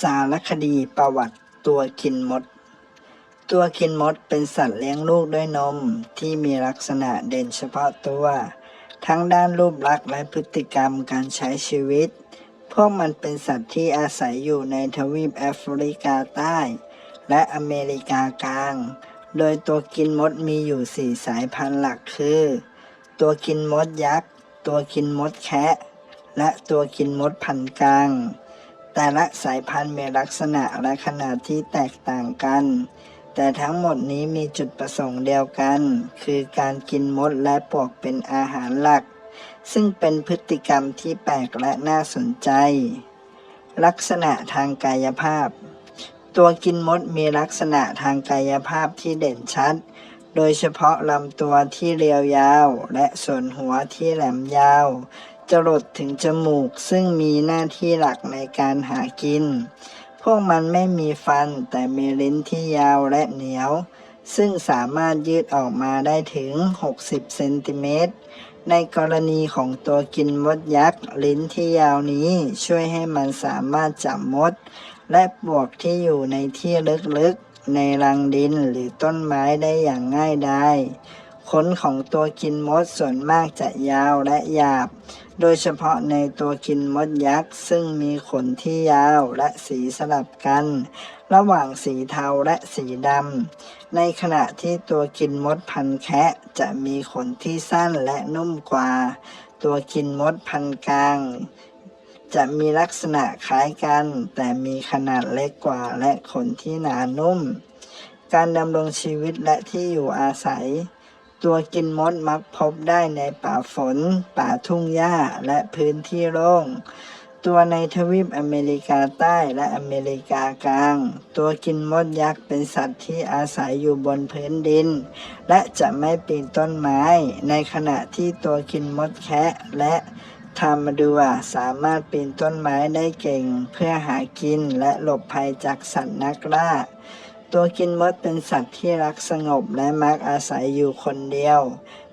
สารคดีประวัติตัวกินมด ตัวกินมดเป็นสัตว์เลี้ยงลูกด้วยนมที่มีลักษณะเด่นเฉพาะตัว ทั้งด้านรูปลักษณ์และพฤติกรรมการใช้ชีวิต พวกมันเป็นสัตว์ที่อาศัยอยู่ในทวีปแอฟริกาใต้ และอเมริกากลาง โดยตัวกินมดมีอยู่สี่สายพันธุ์หลักคือ ตัวกินมดยักษ์ ตัวกินมดแคะ และตัวกินมดพันกลาง แต่ละสายพันธุ์มีลักษณะและขนาดที่แตกต่างกัน แต่ทั้งหมดนี้มีจุดประสงค์เดียวกัน คือการกินมดและปลวกเป็นอาหารหลัก ซึ่งเป็นพฤติกรรมที่แปลกและน่าสนใจ ลักษณะทางกายภาพ ตัวกินมดมีลักษณะทางกายภาพที่เด่นชัด โดยเฉพาะลำตัวที่เรียวยาว และส่วนหัวที่แหลมยาว จรดถึงจมูกซึ่งมีหน้าที่หลักในการหากิน พวกมันไม่มีฟันแต่มีลิ้นที่ยาวและเหนียว ซึ่งสามารถยืดออกมาได้ถึง 60 เซนติเมตร ในกรณีของตัวกินมดยักษ์ ลิ้นที่ยาวนี้ช่วยให้มันสามารถจับมด และปวกที่อยู่ในที่ลึกๆ ในรังดินหรือต้นไม้ได้อย่างง่ายดายขนของตัวกินมดส่วนมากจะยาวและหยาบ โดยเฉพาะในตัวกินมดยักษ์ ซึ่งมีขนที่ยาวและสีสลับกัน ระหว่างสีเทาและสีดำ ในขณะที่ตัวกินมดพันแคะจะมีขนที่สั้นและนุ่มกว่า ตัวกินมดพันกลาง จะมีลักษณะคล้ายกัน แต่มีขนาดเล็กกว่าและขนที่หนานุ่ม การดำรงชีวิตและที่อยู่อาศัย ตัวกินมดมักพบได้ในป่าฝน ป่าทุ่งหญ้าและพื้นที่โล่ง ตัวในทวีปอเมริกาใต้และอเมริกากลาง ตัวกินมดยักษ์เป็นสัตว์ที่อาศัยอยู่บนพื้นดิน และจะไม่ปีนต้นไม้ ในขณะที่ตัวกินมดแคะและทามาดัวสามารถปีนต้นไม้ได้เก่ง เพื่อหากินและหลบภัยจากสัตว์นักล่า ตัวกินมดเป็นสัตว์ที่รักสงบและมักอาศัยอยู่คนเดียว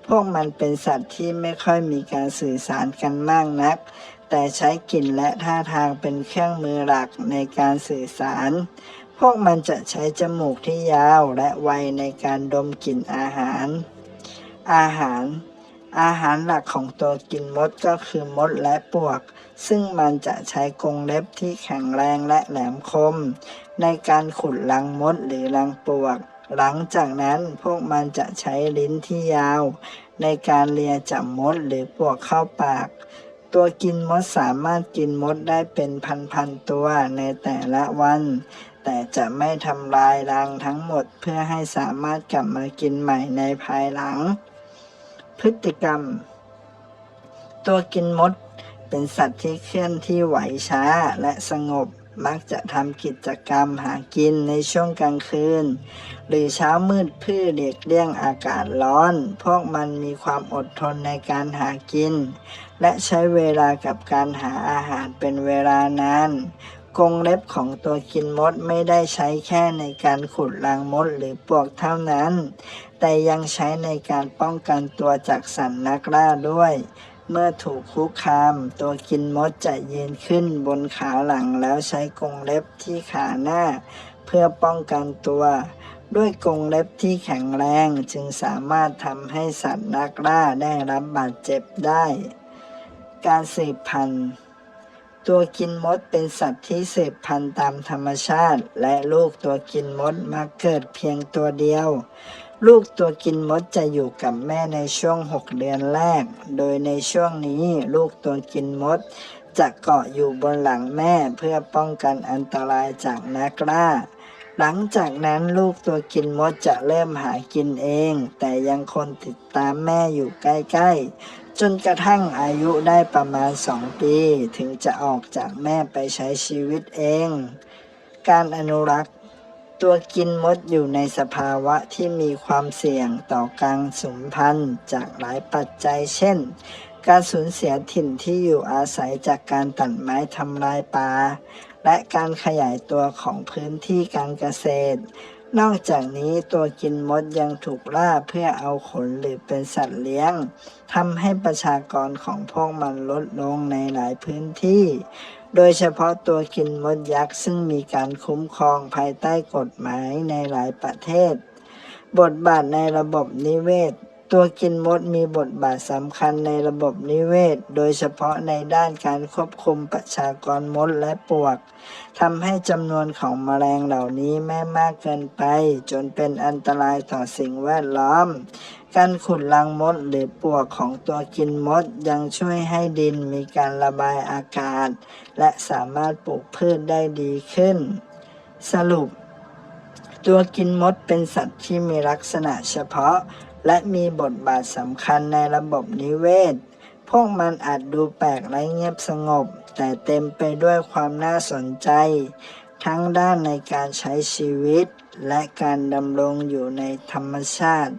พวกมันเป็นสัตว์ที่ไม่ค่อยมีการสื่อสารกันมากนัก แต่ใช้กลิ่นและท่าทางเป็นเครื่องมือหลักในการสื่อสาร พวกมันจะใช้จมูกที่ยาวและไวในการดมกลิ่นอาหาร อาหาร อาหารหลักของตัวกินมดก็คือมดและปลวก ซึ่งมันจะใช้กรงเล็บที่แข็งแรงและแหลมคม ในการขุดรังมดหรือรังปลวก หลังจากนั้นพวกมันจะใช้ลิ้นที่ยาว ในการเลียจับมดหรือปลวกเข้าปาก ตัวกินมดสามารถกินมดได้เป็นพันๆตัวในแต่ละวัน แต่จะไม่ทำลายรังทั้งหมดเพื่อให้สามารถกลับมากินใหม่ในภายหลัง พฤติกรรม ตัวกินมดเป็นสัตว์ที่เคลื่อนที่ไหวช้าและสงบมักจะทำกิจกรรมหากินในช่วงกลางคืน หรือเช้ามืดเพื่อเลีกเลี่ยงอากาศร้อน พวกมันมีความอดทนในการหากิน และใช้เวลากับการหาอาหารเป็นเวลานาน กรงเล็บของตัวกินมดไม่ได้ใช้แค่ในการขุดรังมดหรือปลวกเท่านั้น แต่ยังใช้ในการป้องกันตัวจากสัตว์นักล่าด้วย เมื่อถูกคุกคาม ตัวกินมดจะยืนขึ้นบนขาหลังแล้วใช้กรงเล็บที่ขาหน้า เพื่อป้องกันตัว ด้วยกรงเล็บที่แข็งแรงจึงสามารถทำให้สัตว์นักล่าได้รับบาดเจ็บได้ การสืบพันธุ์ ตัวกินมดเป็นสัตว์ที่สืบพันธุ์ตามธรรมชาติ และลูกตัวกินมดมักเกิดเพียงตัวเดียว ลูกตัวกินมดจะอยู่กับแม่ในช่วง 6 เดือนแรก โดยในช่วงนี้ลูกตัวกินมด จะเกาะอยู่บนหลังแม่เพื่อป้องกันอันตรายจากนักล่าหลังจากนั้นลูกตัวกินมดจะเริ่มหากินเอง แต่ยังคงติดตามแม่อยู่ใกล้ๆ จนกระทั่งอายุได้ประมาณ2ปีถึงจะออกจากแม่ไปใช้ชีวิตเอง การอนุรักษ์ตัวกินมดอยู่ในสภาวะที่มีความเสี่ยงต่อการสูญพันธุ์จากหลายปัจจัยเช่น การสูญเสียถิ่นที่อยู่อาศัยจากการตัดไม้ทำลายป่าและการขยายตัวของพื้นที่การเกษตร นอกจากนี้ตัวกินมดยังถูกล่าเพื่อเอาขนหรือเป็นสัตว์เลี้ยงทำให้ประชากรของพวกมันลดลงในหลายพื้นที่ โดยเฉพาะตัวกินมดยักษ์ซึ่งมีการคุ้มครองภายใต้กฎหมายในหลายประเทศ บทบาทในระบบนิเวศ ตัวกินมดมีบทบาทสำคัญในระบบนิเวศ โดยเฉพาะในด้านการควบคุมประชากรมดและปลวกทำให้จำนวนของแมลงเหล่านี้ไม่มากเกินไป จนเป็นอันตรายต่อสิ่งแวดล้อม การขุดรังมดหรือปลวกของตัวกินมดยังช่วยให้ดินมีการระบายอากาศ และสามารถปลูกพืชได้ดีขึ้น สรุป ตัวกินมดเป็นสัตว์ที่มีลักษณะเฉพาะ และมีบทบาทสำคัญในระบบนิเวศ พวกมันอาจดูแปลกและเงียบสงบ แต่เต็มไปด้วยความน่าสนใจ ทั้งด้านในการใช้ชีวิต และการดำรงอยู่ในธรรมชาติ